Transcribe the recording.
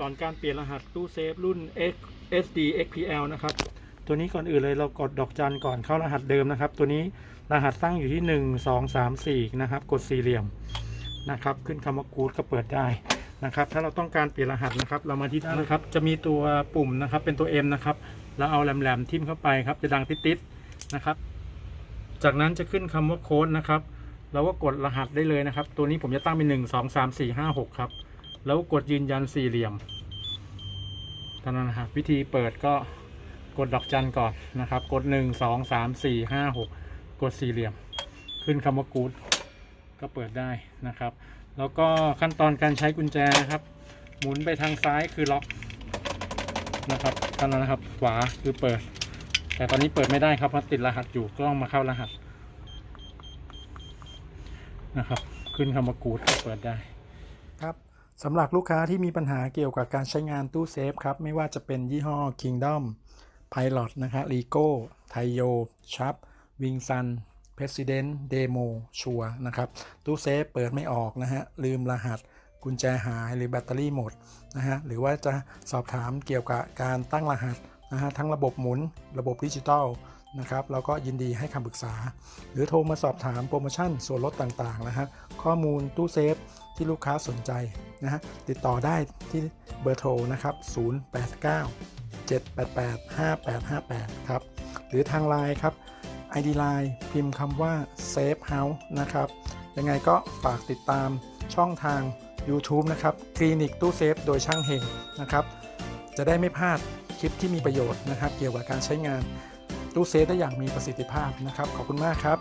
สอนการเปลี่ยนรหัสตู้เซฟรุ่น X SD XPL นะครับ ตัวนี้ก่อนอื่นเลยเรากดดอกจันก่อนเข้ารหัสเดิมนะครับ ตัวนี้รหัสตั้งอยู่ที่ 1 2 3 4 นะครับ กดสี่เหลี่ยมนะครับ ขึ้นคำว่ากูดก็เปิดได้นะครับ ถ้าเราต้องการเปลี่ยนรหัสนะครับ เรามาที่ด้านนะครับ จะมีตัวปุ่มนะครับ เป็นตัว M นะครับเราเอาแหลมๆทิ่มเข้าไปครับ จะดังติดๆนะครับ จากนั้นจะขึ้นคำว่าโค้ดนะครับ เราก็กดรหัสได้เลยนะครับ ตัวนี้ผมจะตั้งเป็นหนึ่งสองสามสี่ห้าหกครับ แล้วกดยืนยันสี่เหลี่ยมเท่านั้นนะครับวิธีเปิดก็กดดอกจันก่อนนะครับ กดหนึ่งสองสามสี่ห้าหกกดสี่เหลี่ยม ขึ้นคำว่ากูดก็เปิดได้นะครับ แล้วก็ขั้นตอนการใช้กุญแจนะครับ หมุนไปทางซ้ายคือล็อกนะครับเท่านั้นนะครับขวาคือเปิด แต่ตอนนี้เปิดไม่ได้ครับเพราะติดรหัสอยู่ก็ต้องมาเข้ารหัสนะครับ ขึ้นคำว่ากูดก็เปิดได้ครับ สำหรับลูกค้าที่มีปัญหาเกี่ยวกับการใช้งานตู้เซฟครับ ไม่ว่าจะเป็นยี่ห้อ Kingdom Pilot นะครับ Rico t a i o Sharp Wing Sun President Demo ชัวนะครับ ตู้เซฟเปิดไม่ออกนะฮะ ลืมรหัสกุญแจหายหรือแบตเตอรี่หมดนะฮะ หรือว่าจะสอบถามเกี่ยวกับการตั้งรหัสนะฮะ ทั้งระบบหมุนระบบดิจิตอล นะครับเราก็ยินดีให้คำปรึกษา หรือโทรมาสอบถามโปรโมชั่นส่วนลดต่างๆนะฮะข้อมูลตู้เซฟที่ลูกค้าสนใจนะฮะติดต่อได้ที่เบอร์โทรนะครับ 089 788 5858 ครับ หรือทางไลน์ครับ ID Line พิมพ์คำว่า Safe House นะครับ ยังไงก็ฝากติดตามช่องทาง YouTube นะครับคลินิกตู้เซฟโดยช่างเฮงนะครับ จะได้ไม่พลาดคลิปที่มีประโยชน์นะครับ เกี่ยวกับการใช้งาน ตู้เซฟได้อย่างมีประสิทธิภาพนะครับ ขอบคุณมากครับ